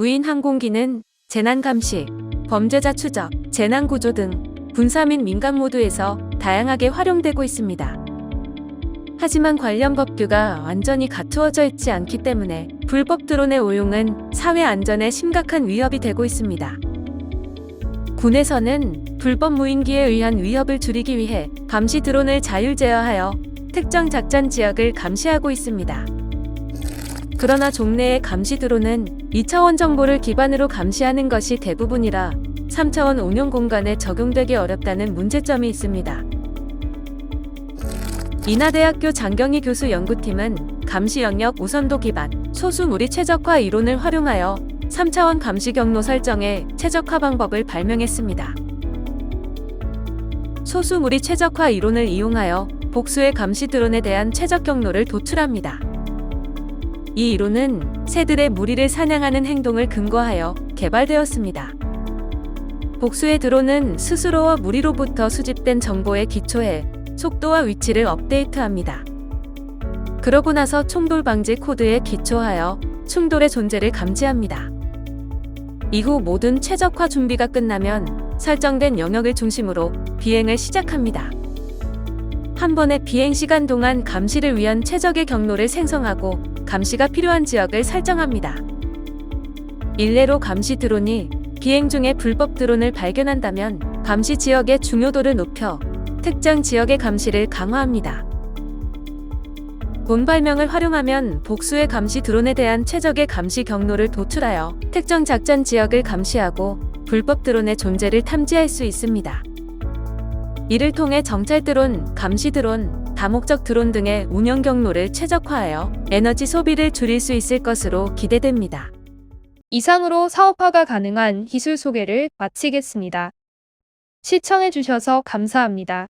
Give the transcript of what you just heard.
무인 항공기는 재난 감시, 범죄자 추적, 재난 구조 등 군사 및 민간 모두에서 다양하게 활용되고 있습니다. 하지만 관련 법규가 완전히 갖추어져 있지 않기 때문에 불법 드론의 오용은 사회 안전에 심각한 위협이 되고 있습니다. 군에서는 불법 무인기에 의한 위협을 줄이기 위해 감시 드론을 자율 제어하여 특정 작전 지역을 감시하고 있습니다. 그러나 종래의 감시 드론은 2차원 정보를 기반으로 감시하는 것이 대부분이라 3차원 운용 공간에 적용되기 어렵다는 문제점이 있습니다. 인하대학교 장경희 교수 연구팀은 감시 영역 우선도 기반 소수 무리 최적화 이론을 활용하여 3차원 감시 경로 설정의 최적화 방법을 발명했습니다. 소수 무리 최적화 이론을 이용하여 복수의 감시 드론에 대한 최적 경로를 도출합니다. 이 이론은 새들의 무리를 사냥하는 행동을 근거하여 개발되었습니다. 복수의 드론은 스스로와 무리로부터 수집된 정보에 기초해 속도와 위치를 업데이트합니다. 그러고 나서 충돌 방지 코드에 기초하여 충돌의 존재를 감지합니다. 이후 모든 최적화 준비가 끝나면 설정된 영역을 중심으로 비행을 시작합니다. 한 번의 비행 시간 동안 감시를 위한 최적의 경로를 생성하고 감시가 필요한 지역을 설정합니다. 일례로 감시 드론이 비행 중에 불법 드론을 발견한다면 감시 지역의 중요도를 높여 특정 지역의 감시를 강화합니다. 본 발명을 활용하면 복수의 감시 드론에 대한 최적의 감시 경로를 도출하여 특정 작전 지역을 감시하고 불법 드론의 존재를 탐지할 수 있습니다. 이를 통해 정찰 드론, 감시 드론, 다목적 드론 등의 운영 경로를 최적화하여 에너지 소비를 줄일 수 있을 것으로 기대됩니다. 이상으로 사업화가 가능한 기술 소개를 마치겠습니다. 시청해주셔서 감사합니다.